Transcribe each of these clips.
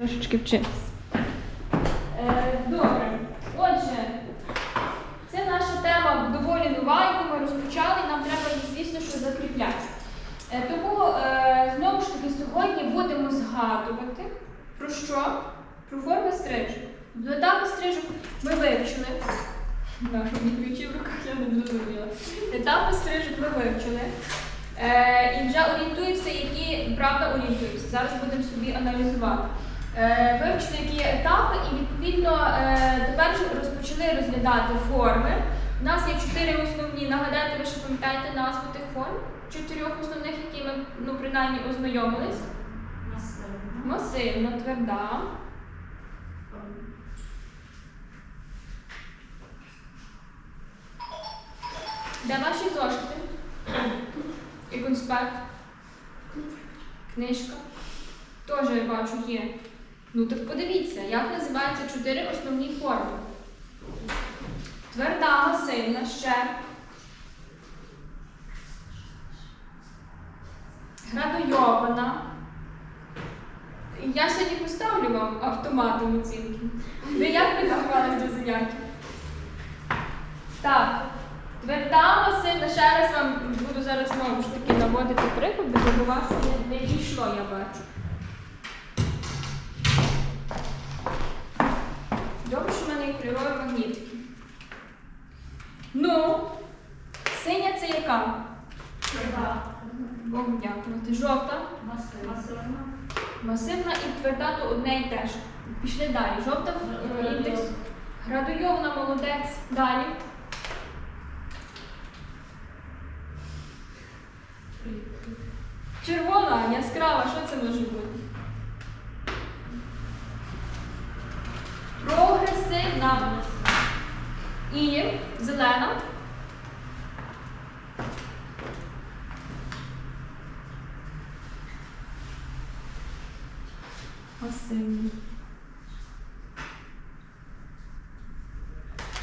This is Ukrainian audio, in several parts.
Трошечки вчитись. Е, добре. Отже, це наша тема доволі нова, яку ми розпочали, нам треба, звісно, що закріпляти. Е, тому е, знову ж таки сьогодні будемо згадувати про що? Про форми стрижок. До етапу стрижок ми вивчили. Щоб ключі в руках я не зрозуміла. Етапи стрижок ми вивчили. Е, і вже орієнтуємося, які правда орієнтуємося. Зараз будемо собі аналізувати. Е, вивчили, які є етапи, і відповідно е, тепер розпочали розглядати форми. У нас є чотири основні. Нагадайте, ви ще пам'ятаєте назву тих форм? Чотирьох основних, які ми ну, принаймні ознайомились. Масивна, тверда. Де ваші зошити? І конспект? Книжка? Теж я бачу є. Ну так подивіться, як називаються чотири основні форми. Тверда, масивна, ще. Градойована. Я сьогодні поставлю вам автоматом оцінки. Ви як підготувалися до заняття? Так. Тверда масивна, ще раз вам буду зараз знову ж таки наводити приклади, бо до вас не дійшло, я бачу. Добре, що в мене є кольорові магнітики. Ну, синя це яка? Богу дякувати. Жовта, масивна і тверда то одне і те ж. Пішли далі. Жовта е, індекс. Градуйовна молодець. Далі. Червона, яскрава, що це може бути? Прогресивна. І зелена. Пасивна.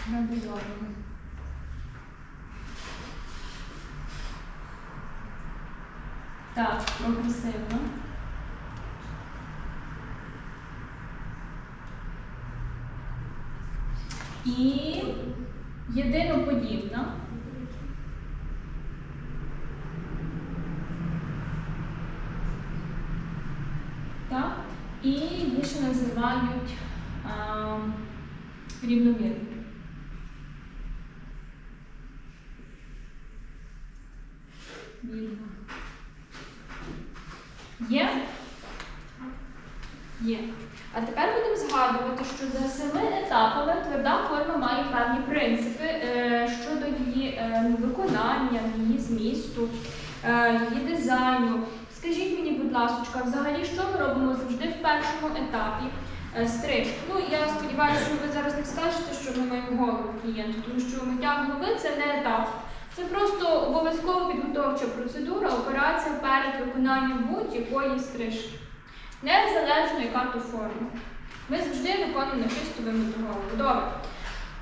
Градуйовна. Так, прогресивно. І єдиноподібна. Так. І її ще називають а, рівномірною. Вірно. Є? Є. А тепер будемо згадувати, що за семи етапами тверда форма має певні принципи е, щодо її е, виконання, її змісту, е, її дизайну. Скажіть мені, взагалі, що ми робимо завжди в першому етапі е, стрижки? Ну, я сподіваюся, що ви зараз не скажете, що ми маємо голову клієнту, тому що миття голови це не етап. Це просто обов'язкова підготовча процедура, операція перед виконанням будь-якої стрижки. Незалежно, яка то форма. Ми завжди виконуємо чисто вимиту голову. Добре.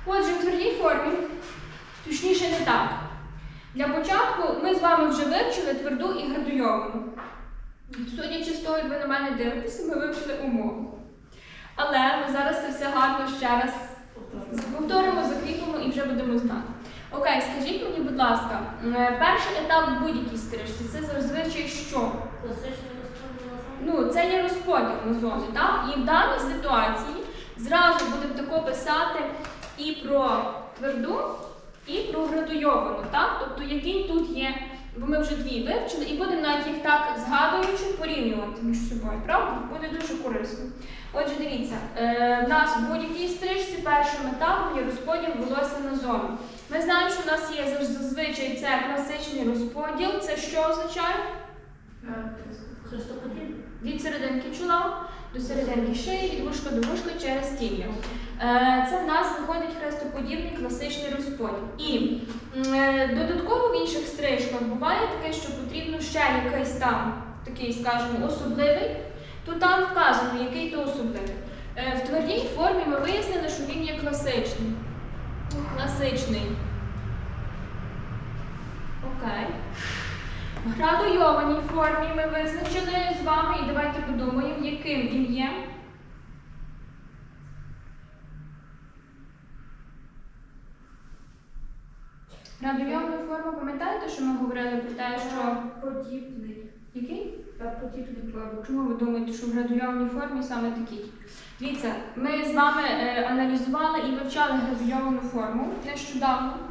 Отже, в твердій формі, точніше не так. Для початку ми з вами вже вивчили тверду і градуйовану. Судячи з того, як ви на мене дивитеся, ми вивчили умову. Але ми зараз це все гарно ще раз повторимо, закріпимо і вже будемо знати. Окей, скажіть мені, будь ласка, перший етап в будь-якій стрижці це зазвичай що? Ну, це є розподіл на зони, так? І в даній ситуації зразу будемо тако писати і про тверду, і про градуйовану, так? Тобто, який тут є, бо ми вже дві вивчили, і будемо навіть їх так згадуючи порівнювати між собою, правда? Буде дуже корисно. Отже, дивіться, е, в нас в будь-якій стрижці першим етапом є розподіл волосся на зону. Ми знаємо, що в нас є зазвичай це класичний розподіл. Це що означає? Від серединки чола до серединки шиї, від вушка до вушка через тім'я. Е, Це в нас виходить хрестоподібний класичний розподіл. І е, додатково в інших стрижках буває таке, що потрібно ще якийсь там такий, скажімо, особливий, то там вказано, який то особливий. Е, В твердій формі ми вияснили, що він є класичний. Класичний. Окей. Градуйованій формі ми визначили з вами і давайте подумаємо, яким він є. Градуйовану форму, пам'ятаєте, що ми говорили про те, що... Подібний. Який? Подібний форму. Чому ви думаєте, що в градуйованій формі саме такий? Дивіться, ми з вами е, аналізували і вивчали градуйовану форму нещодавно.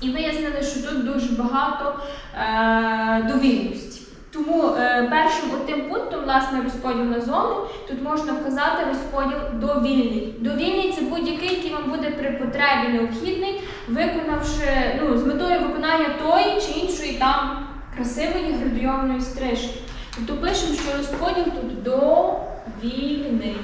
І вияснили, що тут дуже багато е, довільності. Тому е, першим тим пунктом, власне, розподіл на зони, тут можна вказати розподіл довільний. Довільний це будь-який, який вам буде при потребі необхідний, виконавши ну, з метою виконання тої чи іншої там красивої градуйованої стрижки. Тобто пишемо, що розподіл тут довільний.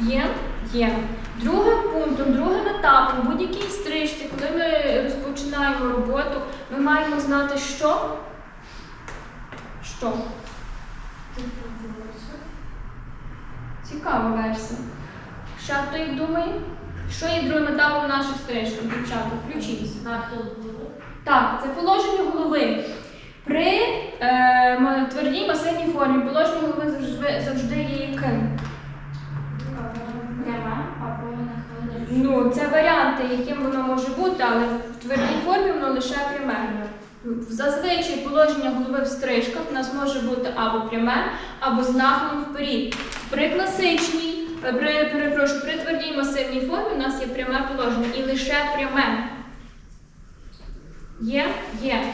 Є? Є. Другим пунктом, другим етапом будь-якій стрижці, коли ми розпочинаємо роботу, ми маємо знати, що? Що? Цікава версія. Ще хто як думає? Що є другим етапом наших стрижок, дівчата? Включіться. Так, це положення голови. При е, твердій масивній формі положення голови завжди, завжди є яким? Пряма, або нахилена. Ну, це варіанти, яким воно може бути, але в твердій формі воно лише пряме. Зазвичай положення голови в стрижках у нас може бути або пряме, або з нахилом вперед. При класичній, при, перепрошую, при твердій масивній формі у нас є пряме положення і лише пряме. Є? Є.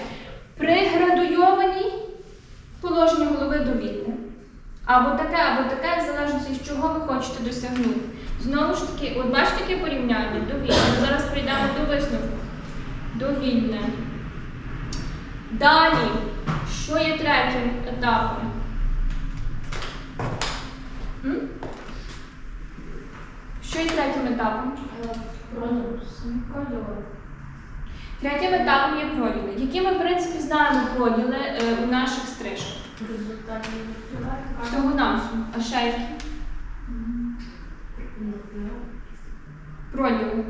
При градуйованій положення голови довільне. Або таке, або таке, в залежності чого ви хочете досягнути. Знову ж таки, от бачите яке порівняння? Довільне. Зараз прийдемо до висновку. Довільне. Далі, що є третім етапом? Що є третім етапом? Третім етапом є проділи, які ми, в принципі, знаємо проділи е, у наших стрижках. Всього нам. А які? Проділи.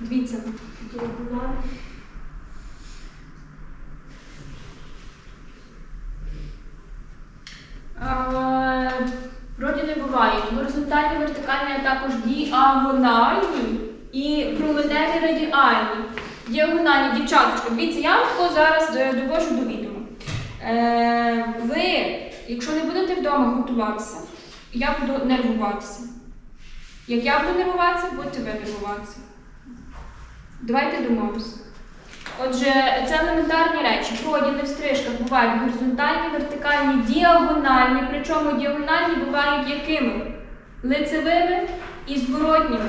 Дивіться. Діагональ. Е, бувають горизонтальні, вертикальні, а також діагональні і променеві радіальні. Діагональні, дівчаточка, дивіться, я вам зараз довожу до відома. Е, ви, якщо не будете вдома готуватися, я буду нервуватися. Як я буду нервуватися, будете ви нервуватися. Давайте домовимося. Отже, це елементарні речі. Проділи в стрижках бувають горизонтальні, вертикальні, діагональні. Причому діагональні бувають якими? Лицевими і зворотніми,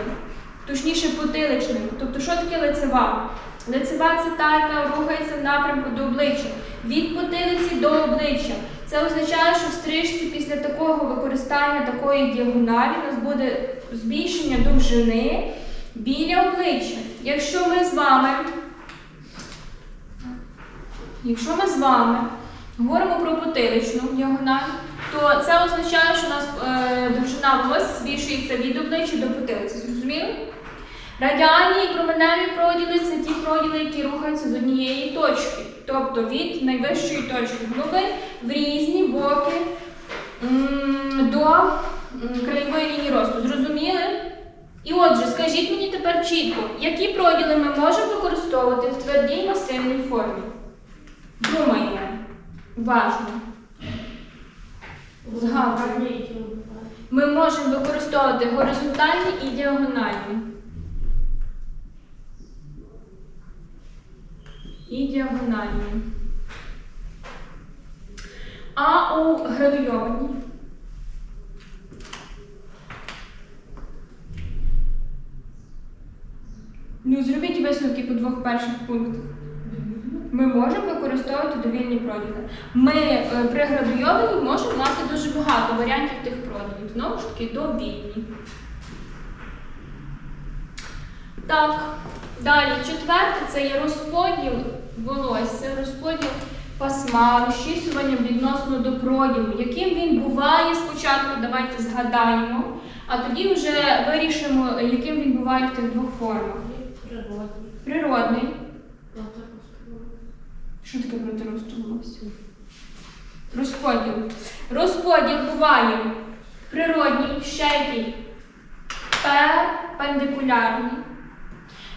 точніше потиличними. Тобто, що таке лицева? Лицева це та, яка рухається в напрямку до обличчя. Від потилиці до обличчя. Це означає, що в стрижці після такого використання такої діагоналі у нас буде збільшення довжини біля обличчя. Якщо ми з вами Якщо ми з вами говоримо про потиличну діагональ, то це означає, що у нас е, довжина волосся збільшується від обличчя до потилиці. Зрозуміли? Радіальні і променеві проділи це ті проділи, які рухаються з однієї точки, тобто від найвищої точки голови в різні боки до краєвої лінії росту. Зрозуміли? І отже, скажіть мені тепер чітко, які проділи ми можемо використовувати в твердій масивній формі? Думаємо. Уважно. Згадуємо. Ми можемо використовувати горизонтальні і діагональні. І діагональні. А у градуйованій. Ну, зробіть висновки по двох перших пунктах. Ми можемо використовувати довільні проділи. Ми е, при градуйованій можемо мати дуже багато варіантів тих проділів. Знову ж таки, довільні. Так, далі. Четверте це є розподіл волосся, розподіл пасма, розчісування відносно до проділу. Яким він буває спочатку, давайте згадаємо, а тоді вже вирішимо, яким він буває в тих двох формах. Природний. Костюму. Що таке протиросту волосся? Розподіл. Розподіл буває природній, ще який перпендикулярний.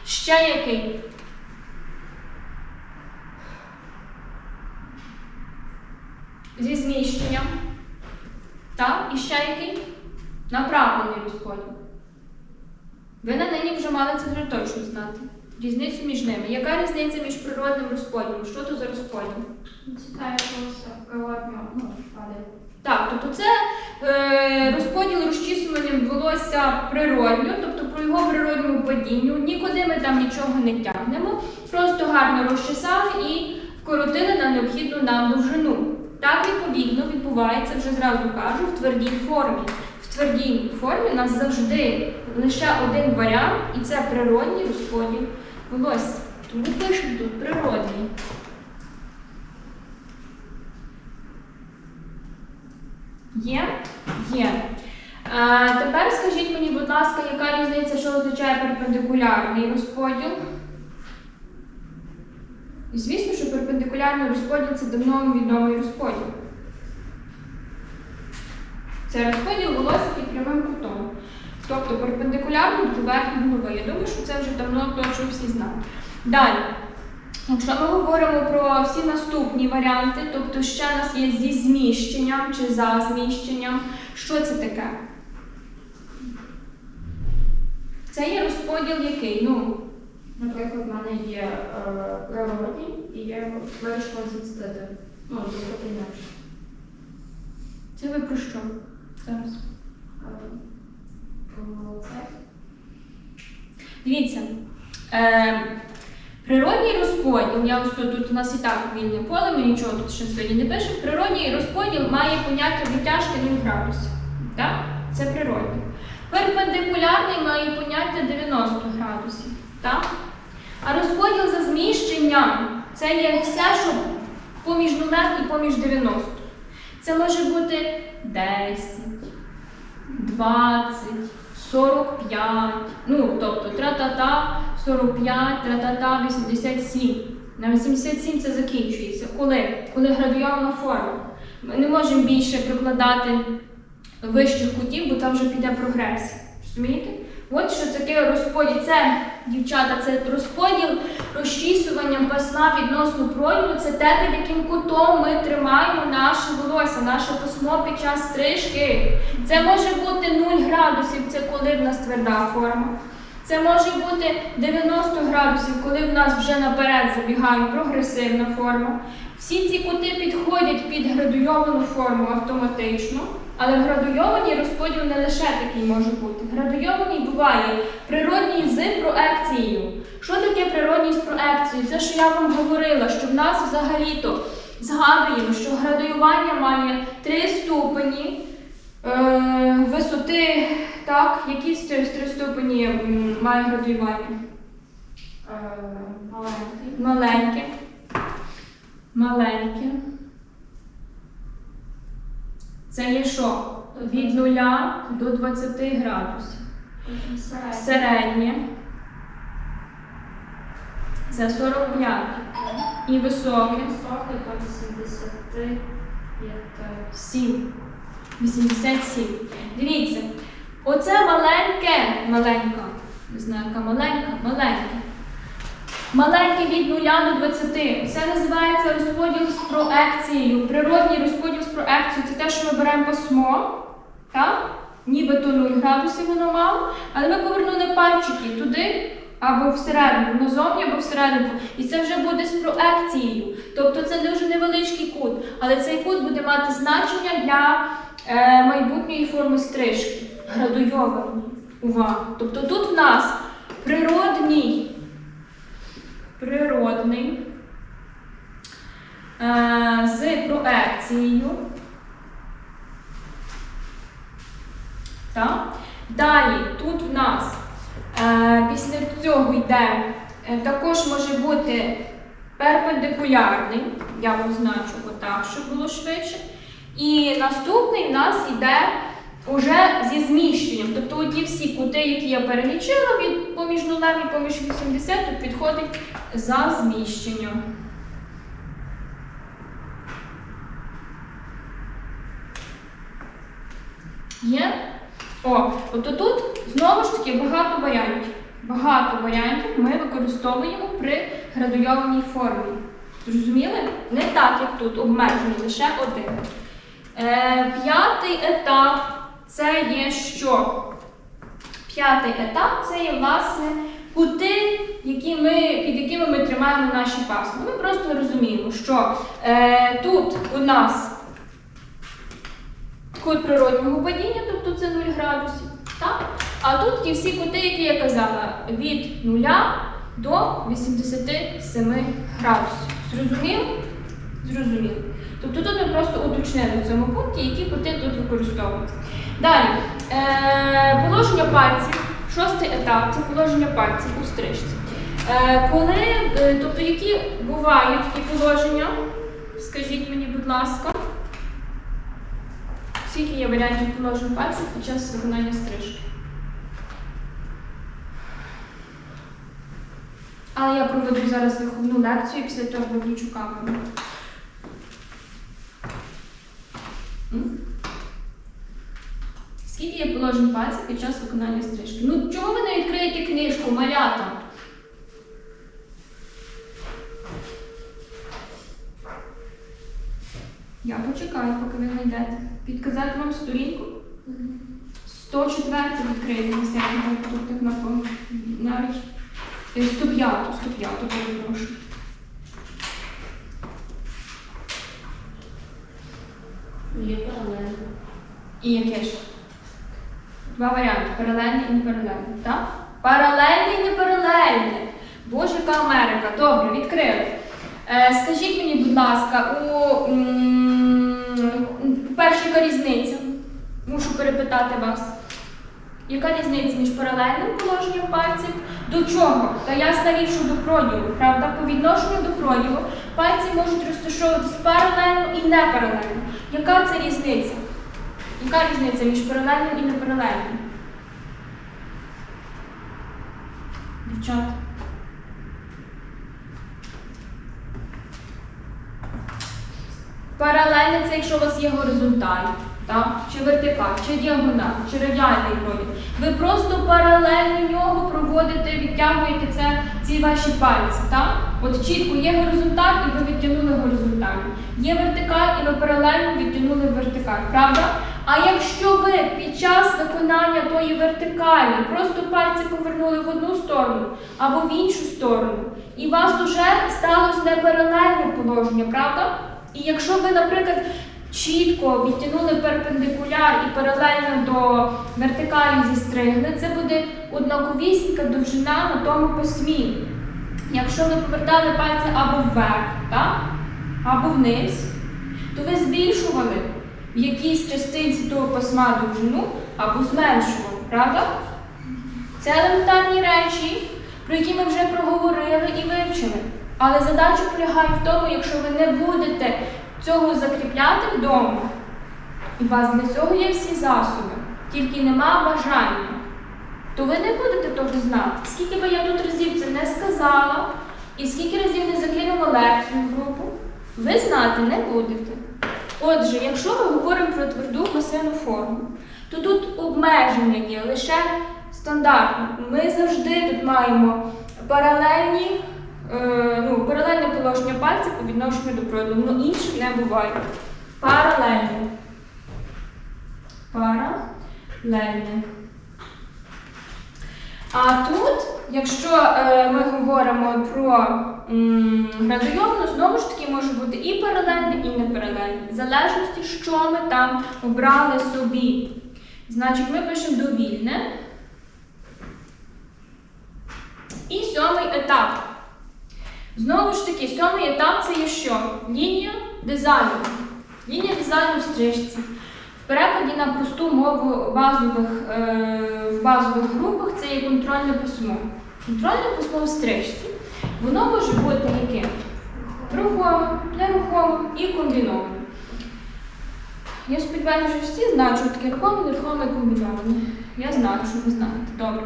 Ще який? Зі зміщенням. Так? І ще який? Направлений розподіл. Ви на нині вже мали це вже точно знати. Різницю між ними. Яка різниця між природним розподілом? Що то за розподіл? Читаю ну. Так, тобто це е, розподіл розчісуванням волосся природньо, тобто його природньому падінню. Нікуди ми там нічого не тягнемо, просто гарно розчесали і вкоротили на необхідну нам довжину. Так, відповідно, відбувається, вже зразу кажу, в твердій формі. В твердій формі у нас завжди лише один варіант, і це природній розподіл волосся. Тому пишемо тут природній. Є? Є. Тепер скажіть мені, будь ласка, яка різниця, що означає перпендикулярний розподіл? І Звісно, що перпендикулярний розподіл це давно відомий розподіл. Це розподіл волосся під прямим кутом. Тобто перпендикулярно до поверхні голови. Я думаю, що це вже давно точно всі знають. Далі. Якщо ми говоримо про всі наступні варіанти, тобто ще в нас є зі зміщенням чи за зміщенням, що це таке? Це є розподіл який? Ну, Наприклад, в мене є е, природній, і я вирішила змістити. Ну, зробити інакше. це ви про що? Зараз. Е, Про це. Дивіться. Е, природній розподіл, я ось тут, тут у нас і так вільне поле, ми нічого тут ще сьогодні не пишемо. Природній розподіл має поняття відтяжки 0 градусів. Так? Це природній. Перпендикулярний має поняття 90 градусів. Так? А розподіл за зміщенням це є все, що поміж нулем і поміж 90. Це може бути 10, 20, 45, ну, тобто тра-та-та, 45, тра-та-та, 87. На 87 це закінчується. Коли? Коли градуйована форма. Ми не можемо більше прикладати вищих кутів, бо там вже піде прогрес. Розумієте? От що таке розподіл. Це, дівчата, це розподіл розчісування пасма відносно пройму. Це те, під яким кутом ми тримаємо наше волосся, наше пасмо під час стрижки. Це може бути 0 градусів, це коли в нас тверда форма. Це може бути 90 градусів, коли в нас вже наперед забігає прогресивна форма. Всі ці кути підходять під градуйовану форму автоматично, але в розподіл не лише такий може бути. Градуйований буває природній з проекцією. Що таке природній з? Це, що я вам говорила, що в нас взагалі-то згадуємо, що градуювання має три ступені. Е, висоти, так, які з три, ступені м, має градуювання? Маленький. Маленьке. Маленьке. Це є що? Від 0 до 20 градусів. Середнє. Це 45. І високе. Високий до 85. 7. 87. Дивіться, оце маленьке, маленька, не знаю, яка маленька, маленьке. Маленьке від 0 до 20. Це називається розподіл з проекцією. Природній розподіл з проекцією це те, що ми беремо пасмо, так? Нібито 0 градусів воно мало, але ми повернули пальчики туди або всередину, назовні або всередину. І це вже буде з проекцією. Тобто це дуже невеличкий кут, але цей кут буде мати значення для е, майбутньої форми стрижки. Градуйований. Увага. Тобто тут в нас природній, природний е, з проекцією. Так? Далі тут в нас е, після цього йде е, також може бути перпендикулярний. Я вам значу отак, щоб було швидше. І наступний в нас йде уже зі зміщенням. Тобто ті всі кути, які я перелічила, від поміж нулем і поміж 80, підходить за зміщенням. Є? О, тобто тут знову ж таки багато варіантів. Багато варіантів ми використовуємо при градуйованій формі. Зрозуміли? Не так, як тут, обмежений, лише один. Е, п'ятий етап це є що? П'ятий етап це є власне кути, які ми, під якими ми тримаємо наші пасми. Ми просто розуміємо, що е, тут у нас кут природнього падіння, тобто це 0 градусів. Так? А тут ті всі кути, які я казала, від 0 до 87 градусів. Зрозуміло? Зрозуміло. Тобто тут ми просто уточнили в цьому пункті, які кути тут використовуються. Далі, е, положення пальців, шостий етап це положення пальців у стрижці. Е, коли, е, тобто, які бувають такі положення, скажіть мені, будь ласка. Скільки є варіантів положень пальців під час виконання стрижки? Але я проведу зараз виховну лекцію і після того виключу камеру. М? Скільки положень пальців під час виконання стрижки? Ну чому ви не відкриєте книжку, малята? Я почекаю, поки ви знайдете. Підказати вам сторінку? 104 відкрити на себе тут так напевно. Навіть е, 105, 105 перепрошую. Є паралельно. І яке ж? Два варіанти: паралельне і непаралельне. Так? Паралельне і непаралельне. Боже, яка Америка. Добре, відкрили. Е, скажіть мені, будь ласка, у м, перша яка різниця? Мушу перепитати вас. Яка різниця між паралельним положенням пальців? До чого? Та ясна річ, що до проділу, правда? По відношенню до проділу пальці можуть розташовуватись паралельно і непаралельно. Яка це різниця? Яка різниця між паралельним і непаралельним? Дівчата. Паралельне це якщо у вас є горизонталь, так? чи вертикаль, чи діагональ, чи радіальний проділ. Ви просто паралельно нього проводите, відтягуєте це, ці ваші пальці. Так? От чітко є горизонталь, і ви відтягнули горизонтально. Є вертикаль, і ви паралельно відтягнули вертикаль. Правда? А якщо ви під час виконання тої вертикалі просто пальці повернули в одну сторону або в іншу сторону, і у вас вже сталося непаралельне положення, правда? І якщо ви, наприклад, чітко відтягнули перпендикуляр і паралельно до вертикалі зістригли, це буде однаковісінька довжина на тому письмі. Якщо ви повертали пальці або вверх, так? або вниз, то ви збільшували в якійсь частинці того письма довжину або зменшували, правда? Це елементарні речі, про які ми вже проговорили і вивчили. Але задача полягає в тому, якщо ви не будете цього закріпляти вдома, і у вас для цього є всі засоби, тільки нема бажання, то ви не будете того знати. Скільки би я тут разів це не сказала, і скільки разів не закинула лекцію в групу, ви знати не будете. Отже, якщо ми говоримо про тверду масивну форму, то тут обмеження є лише стандартно. Ми завжди тут маємо паралельні, е, ну, паралельне положення пальців по відношенню до проділу, ну інших не буває. Паралельне. Паралельне. А тут, якщо е, ми говоримо про м, градуйовну, знову ж таки може бути і паралельне, і непаралельне. В залежності, що ми там обрали собі. Значить, ми пишемо довільне. І сьомий етап. Знову ж таки, сьомий етап це є що? Лінія дизайну. Лінія дизайну в стрижці. В перекладі на просту мову базових, е, в базових групах це є контрольне письмо. Контрольне письмо в стрижці. Воно може бути яким? Рухомим, нерухомим і комбінованим. Я сподіваюся, що всі знають, що таке рухоме, нерухоме і комбіноване. Я знаю, що ви знаєте. Добре.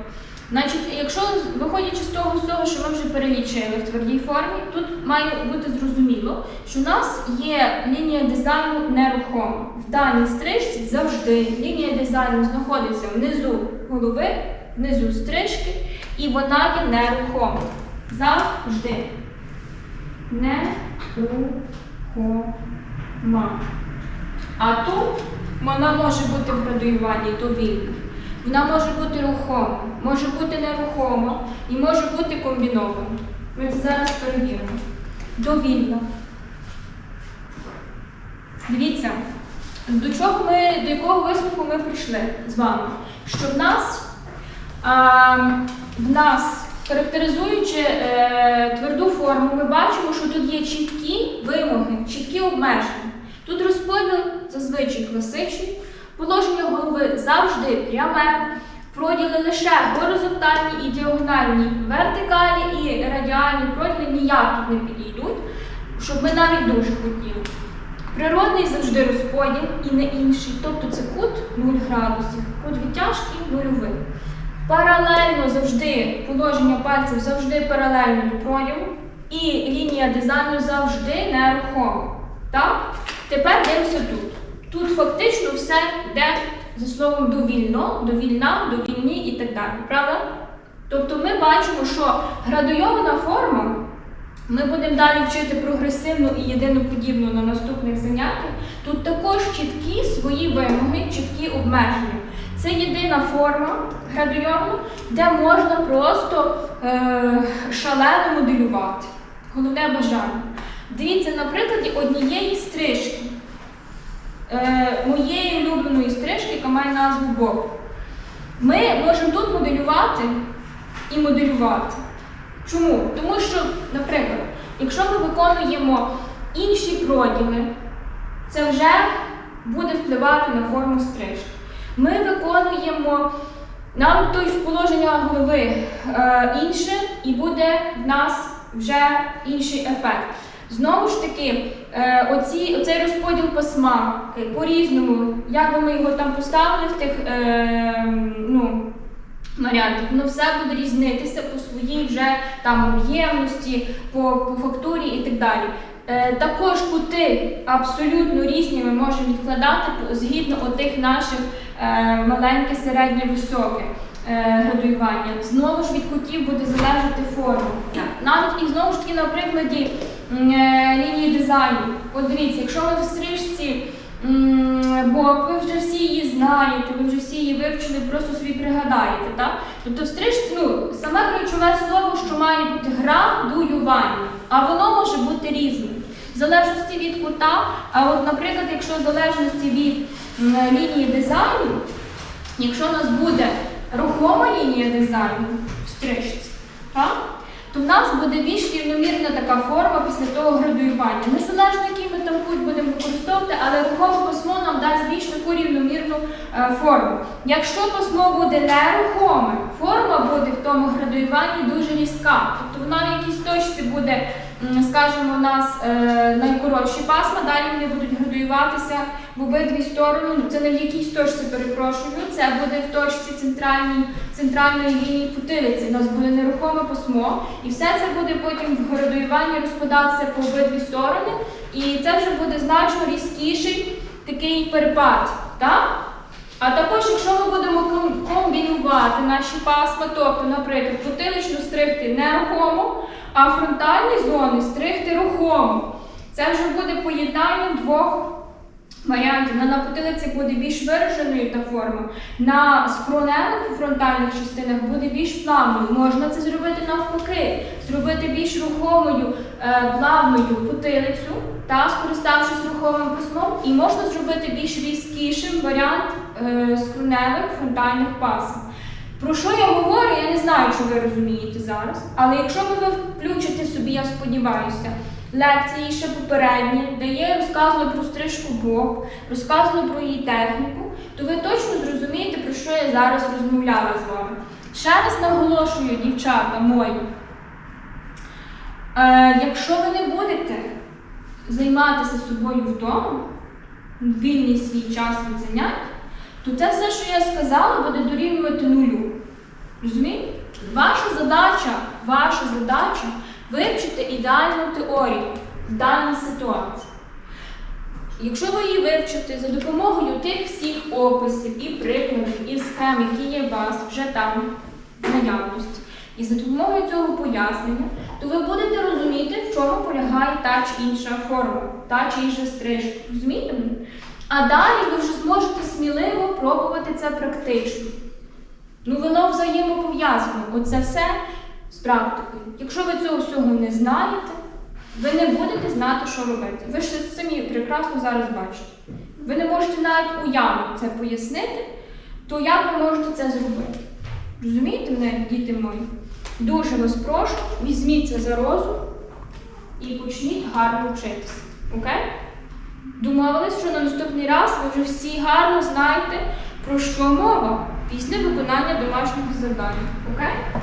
Значить, якщо виходячи з того всього, що ми вже перелічили в твердій формі, тут має бути зрозуміло, що у нас є лінія дизайну нерухома. В даній стрижці завжди лінія дизайну знаходиться внизу голови, внизу стрижки, і вона є нерухома. Завжди. Нерухома. А тут вона може бути в градуюванні довільна. Вона може бути рухома, може бути нерухома і може бути комбінована. Ми це зараз перевіримо. Довільна. Дивіться, до чого ми, до якого висновку ми прийшли з вами? Що в нас, а, в нас характеризуючи е, тверду форму, ми бачимо, що тут є чіткі вимоги, чіткі обмеження. Тут розподіл зазвичай класичний, положення голови завжди пряме, проділи лише горизонтальні і діагональні, вертикалі і радіальні проділи ніяк не підійдуть, щоб ми навіть дуже хотіли. Природний завжди розподіл і не інший, тобто це кут 0 градусів, кут відтяжки нульовий. Паралельно завжди положення пальців завжди паралельно до проділу, і лінія дизайну завжди нерухома. Так? Тепер дивимося тут. Тут фактично все йде за словом довільно, довільна, довільні і так далі. Правда? Тобто ми бачимо, що градуйована форма. Ми будемо далі вчити прогресивну і єдиноподібну на наступних заняттях. Тут також чіткі свої вимоги, чіткі обмеження. Це єдина форма градуйована, де можна просто е, шалено моделювати. Головне бажання. Дивіться, на прикладі однієї стрижки, е, моєї улюбленої стрижки, яка має назву Боб. Ми можемо тут моделювати і моделювати. Чому? Тому що, наприклад, якщо ми виконуємо інші проділи, це вже буде впливати на форму стрижки. Ми виконуємо навіть той положення голови е, інше, і буде в нас вже інший ефект. Знову ж таки, е, оці, оцей розподіл пасма е, по-різному, як би ми його там поставили в тих е, ну, варіантів, воно все буде різнитися по своїй вже там об'ємності, по, по фактурі і так далі. Також кути абсолютно різні ми можемо відкладати згідно отих наших маленьке, середнє, високе градуювання. Знову ж від кутів буде залежати форма. Навіть і знову ж таки на прикладі е, лінії дизайну. От дивіться, якщо ми в стрижці бок, ви вже всі її знаєте, ви вже всі її вивчили, просто собі пригадаєте. Так? Тобто в стрижці, ну, саме ключове слово, що має бути градуювання, а воно може бути різним. В залежності від кута, а от, наприклад, якщо в залежності від лінії дизайну, якщо у нас буде рухома лінія дизайну в стрижці, то в нас буде більш рівномірна така форма після того градуювання. Незалежно, який ми там путь будемо використовувати, але рухоме пасмо нам дасть більш таку рівномірну е, форму. Якщо пасмо буде нерухоме, форма буде в тому градуюванні дуже різка. Тобто вона в якійсь точці буде, скажімо, у нас е, найкоротші пасма, далі вони будуть градуюватися в обидві сторони. Ну, Це не в якійсь точці, перепрошую, це буде в точці центральній, центральної лінії потилиці. У нас буде нерухоме пасмо, і все це буде потім в градуюванні розпадатися по обидві сторони, і це вже буде значно різкіший такий перепад. Так? А також, якщо ми будемо комбінувати наші пасма, тобто, наприклад, потиличну стригти нерухомо, а фронтальні зони стригти рухомо. Це вже буде поєднання двох варіантів. На, на потилиці буде більш вираженою та форма, на скроневих фронтальних частинах буде більш плавною. Можна це зробити навпаки, зробити більш рухомою, е, плавною потилицю, та скориставшись рухомим пасмом, і можна зробити більш різкішим варіант е, скроневих фронтальних пасм. Про що я говорю, я не знаю, чи ви розумієте зараз. Але якщо ви включите собі, я сподіваюся, лекції ще попередні, де є розказано про стрижку бок, розказано про її техніку, то ви точно зрозумієте, про що я зараз розмовляла з вами. Ще раз наголошую, дівчата мої, е, якщо ви не будете займатися собою вдома, вільний свій час від занять, то це все, що я сказала, буде дорівнювати нулю. Розумієте? Ваша задача, ваша задача вивчити ідеальну теорію в даній ситуації. Якщо ви її вивчите за допомогою тих всіх описів і прикладів, і схем, які є у вас вже там в наявності, і за допомогою цього пояснення, то ви будете розуміти, в чому полягає та чи інша форма, та чи інша стрижка. Розумієте? А далі ви вже зможете сміливо пробувати це практично. Ну, воно взаємопов'язано. Оце все практикою. Якщо ви цього всього не знаєте, ви не будете знати, що робити. Ви ж самі прекрасно зараз бачите. Ви не можете навіть уявно це пояснити, то як ви можете це зробити? Розумієте мене, діти мої? Дуже вас прошу, візьміть це за розум і почніть гарно вчитися. Окей? Домовились, що на наступний раз ви вже всі гарно знаєте, про що мова після виконання домашнього завдання. Окей?